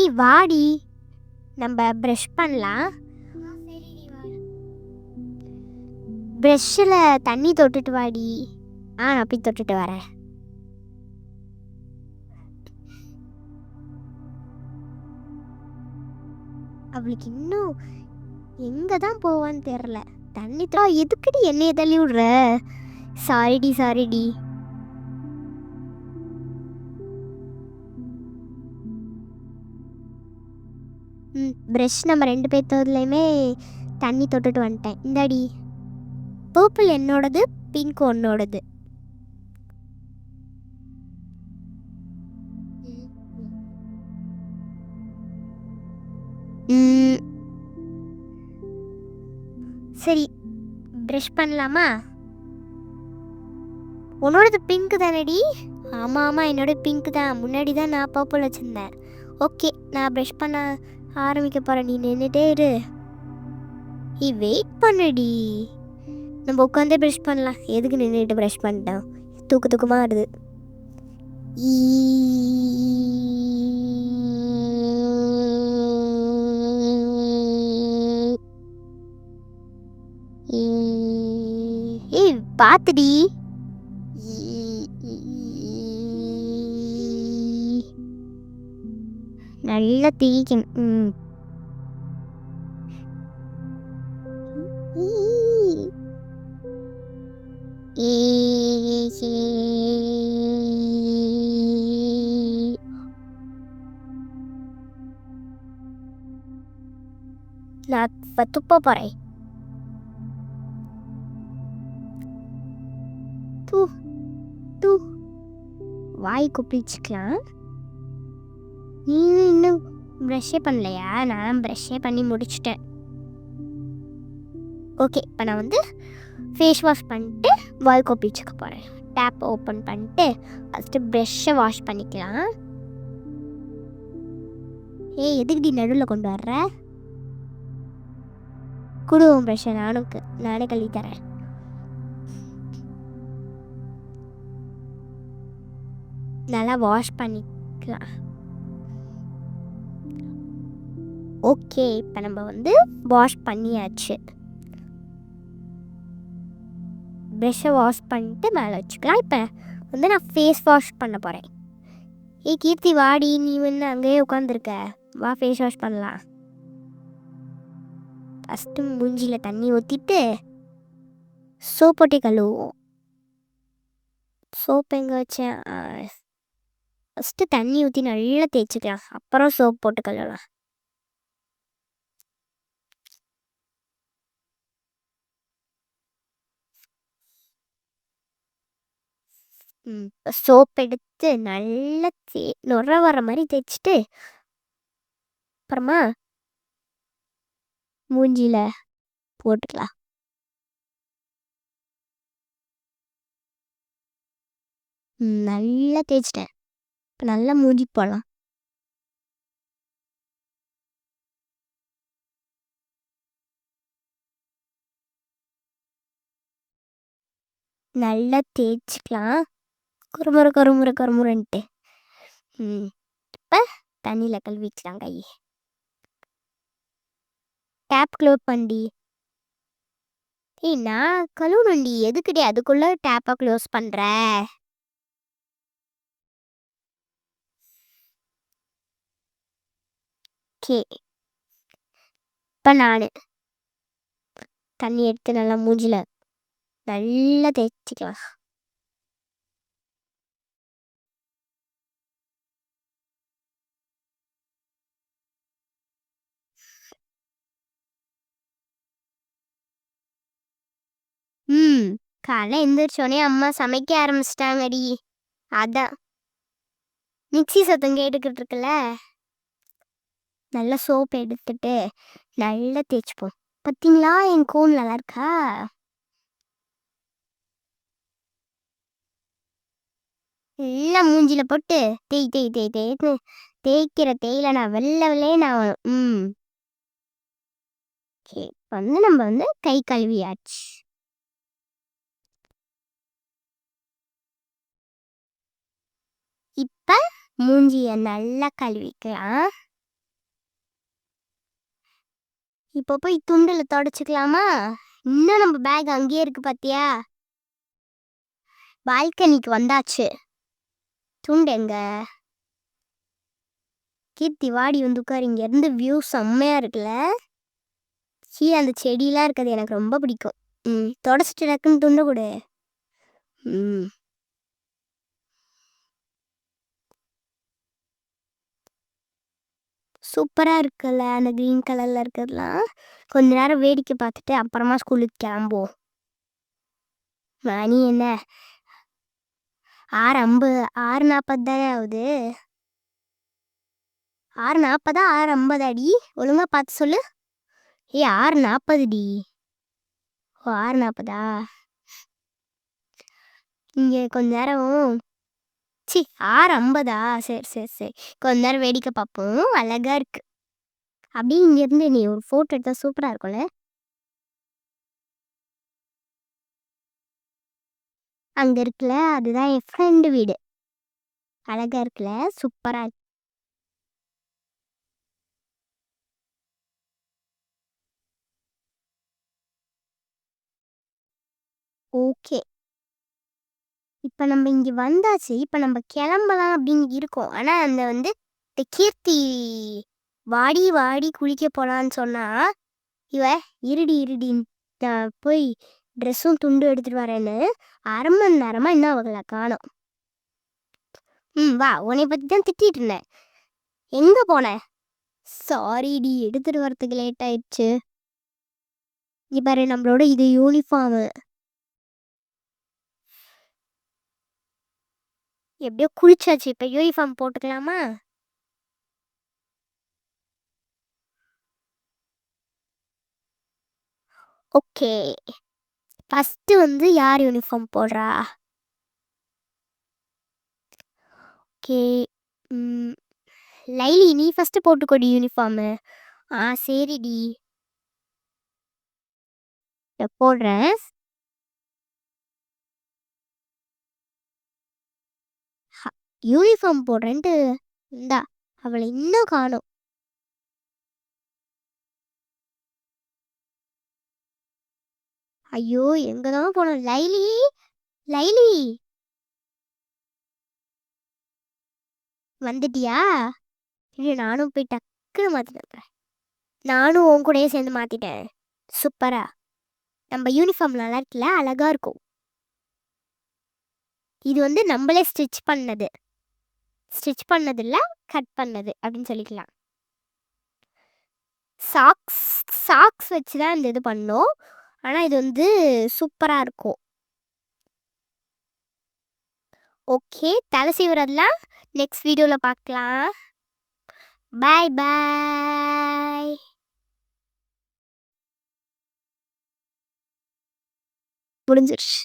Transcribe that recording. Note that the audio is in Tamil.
ஏய் வாடி. நம்ம ப்ரஷ் பண்ணலாம். ப்ரஷ்ஷில் தண்ணி தொட்டுட்டு வாடி. ஆ நான் போய் தொட்டுட்டு வரேன். அவளுக்கு இன்னும் எங்கே தான் போவான்னு தெரில தண்ணி தா எதுக்குடி என்னையை தள்ளி விடுற? சாரிடி சாரிடி ப்ரஷ் நம்ம ரெண்டு பேர்த்ததுலையுமே தண்ணி தொட்டுட்டு வந்துட்டேன். இந்தாடி. பர்பிள் என்னோடது பிங்க் உன்னோடது. சரி ப்ரஷ் பண்ணலாமா? உன்னோடது பிங்க் தானடி? ஆமாம் ஆமாம் என்னோட பிங்க் தான். முன்னாடி தான் நான் பர்பிள் வச்சுருந்தேன். ஓகே நான் ப்ரஷ் பண்ண ஆரம்பிக்க போகிறேன் நீ நின்றுட்டே இரு. நீ வெயிட் பண்ணுடி. நம்ம உட்காந்தே ப்ரஷ் பண்ணலாம். எதுக்கு நின்றுட்டு ப்ரஷ் பண்ணிட்டோம்? தூக்கு தூக்கமாக வருது. ஏய் பார்த்துடி நல்லா தீக்கும் நான் இப்ப துப்ப போறேன் தூ தூ வாய் குப்பிச்சுக்கலாம் நீ ப்ரஷ்ஷே பண்ணலையா? நான் ப்ரஷ்ஷே பண்ணி முடிச்சிட்டேன். ஓகே இப்போ நான் வந்து ஃபேஸ் வாஷ் பண்ணிட்டு வாய் பீச்சுக்கு போகிறேன் டேப் ஓப்பன் பண்ணிட்டு ஃபஸ்ட்டு ப்ரெஷ்ஷை வாஷ் பண்ணிக்கலாம். ஏய் எதுக்குடி நடுவில் கொண்டு வர்ற? குடுவோம் ப்ரெஷ்ஷை நானும் க- நானே கழுவி தரேன். நல்லா வாஷ் பண்ணிக்கலாம். ஓகே இப்போ நம்ம வந்து வாஷ் பண்ணியாச்சு. ப்ரெஷ்ஷை வாஷ் பண்ணிட்டு மேலே வச்சுக்கலாம். இப்போ வந்து நான் ஃபேஸ் வாஷ் பண்ண போகிறேன் ஏய் கீர்த்தி வாடி நீ வந்து அங்கேயே உட்காந்துருக்க வா ஃபேஸ் வாஷ் பண்ணலாம். ஃபஸ்ட்டு மூஞ்சியில் தண்ணி ஊற்றிட்டு சோப் போட்டு கழுவுவோம். சோப் எங்கே வச்சேன்? ஃபஸ்ட்டு தண்ணி ஊற்றி நல்லா தேய்ச்சிக்கலாம். அப்புறம் சோப் போட்டு கழுவலாம். ம். சோப் எடுத்து நல்லா தே நுர வர மாதிரி தேய்ச்சிட்டு அப்புறமா மூஞ்சியில் போட்டுக்கலாம். ம் நல்லா தேய்ச்சிட்டேன். இப்போ நல்லா மூஞ்சிக்கு போடலாம். நல்லா தேய்ச்சிக்கலாம். குறுமுறை குறுமுறை குறுமுறைன்ட்டு. ம். இப்போ தண்ணியில் கழுவிக்கலாம் கை டேப் க்ளோஸ் பண்ணி ஏய் நான் கழுவணும்டி. எதுக்குடி அதுக்குள்ளே டேப்பை க்ளோஸ் பண்ணுற ஓகே இப்போ நான். தண்ணி எடுத்து நல்லா மூஞ்சில நல்லா தேய்ச்சிக்கலாம். ம் காலை எந்திரிச்சோடனே அம்மா சமைக்க ஆரம்பிச்சிட்டாங்கடி. அதான். மிக்சி சத்தம் கேட்டுக்கிட்டு இருக்குல்ல? நல்லா சோப் எடுத்துட்டு நல்லா தேய்ச்சிப்போம். பார்த்தீங்களா என் கோன் நல்லா இருக்கா? எல்லாம் மூஞ்சில போட்டு தேய் தேய் தேய் தேய்னு தேய்க்கிற தேயில நான் வெள்ளை வெள்ளையே நான் ம். ஓகே வந்து நம்ம வந்து கை கழுவியாச்சு. இப்ப மூஞ்சிய நல்லா கழுவிக்கலாம். இப்போ போய் துண்டுல தொடச்சிக்கலாமா? இன்னும் நம்ம பேக் அங்கேயே இருக்கு பாத்தியா? பால்கனிக்கு வந்தாச்சு. துண்டு எங்க? கீர்த்தி வாடி வந்து உட்கார். இங்கேருந்து வியூ செம்மையா இருக்குல்ல? சீ அந்த செடியெலாம் இருக்கிறது எனக்கு ரொம்ப பிடிக்கும். ம் தொடச்சிட்டு டக்குன்னு துண்டை கொடு. ம். சூப்பராக இருக்குல்ல அந்த க்ரீன் கலரில் இருக்கிறதுலாம். கொஞ்ச நேரம் வேடிக்கை பார்த்துட்டு அப்புறமா ஸ்கூலுக்கு கிளம்புவோம். மணி என்ன? ஆறு ஐம்பது ஆறு நாற்பது தானே ஆகுது? ஆறு நாற்பதா ஆறு ஐம்பது அடி ஒழுங்காக பார்த்து சொல்லு. ஏ ஆறு நாற்பது டி. ஓ ஆறு நாற்பதா இங்கே கொஞ்ச நேரம் சி ஆறு ஐம்பதா சரி சரி சரி. கொஞ்ச நேரம் வேடிக்கை பார்ப்போம். அழகா இருக்கு. அப்படியே இங்கேருந்து நீ ஒரு ஃபோட்டோ எடுத்தால் சூப்பராக இருக்கும்ல? அங்கே இருக்குல்ல? அதுதான் என் ஃப்ரெண்டு வீடு. அழகா இருக்குல்ல? சூப்பராக இருக்கு. ஓகே இப்போ நம்ம இங்கே வந்தாச்சு. இப்போ நம்ம கிளம்பலாம் அப்படின்னு இருக்கோம். ஆனால் அந்த வந்து இந்த கீர்த்தி வாடி வாடி குளிக்க போகலான்னு சொன்னால் இவ இருடி இருடி நான் போய் ட்ரெஸ்ஸும் துண்டு எடுத்துட்டு வரேன்னு அரை மணி நேரமாக இன்னும் அவங்கள காணோம். ம் வா. உன்னை பற்றி தான் திட்டிகிட்டு இருந்தேன். எங்கே போன? சாரிடி எடுத்துட்டு வரதுக்கு லேட் ஆயிடுச்சு. இங்க பாரு நம்மளோட இது யூனிஃபார்மு எப்படியோ குளிச்சாச்சு. இப்போ யூனிஃபார்ம் போட்டுக்கலாமா? ஓகே ஃபஸ்ட்டு வந்து யார் யூனிஃபார்ம் போடுறா? ஓகே லைலி நீ ஃபஸ்ட்டு போட்டுக்கோடி யூனிஃபார்மு ஆ சரிடி. போடுறேன். யூனிஃபார்ம் போடுறேன்ட்டு இந்தா அவளை இன்னும் காணோம். ஐயோ எங்க தான் போனோம் லைலி லைலி! வந்துட்டியா? இல்லை நானும் போய் டக்குன்னு மாற்றிட்டேன் நானும் உன் கூடயே சேர்ந்து மாற்றிட்டேன் சூப்பரா. நம்ம யூனிஃபார்ம் நல்லா இருக்குல்ல? அழகா இருக்கும். இது வந்து நம்மளே ஸ்டிச் பண்ணது. ஸ்டிச் பண்ணதில்ல கட் பண்ணது அப்படின்னு சொல்லிக்கலாம். சாக்ஸ் சாக்ஸ் வச்சு தான் இந்த இது பண்ணோம். ஆனால் இது வந்து சூப்பராக இருக்கும். ஓகே தலை சீவுறதுலாம் நெக்ஸ்ட் வீடியோவில் பார்க்கலாம் பாய் பாய். முடிஞ்சிருச்சு.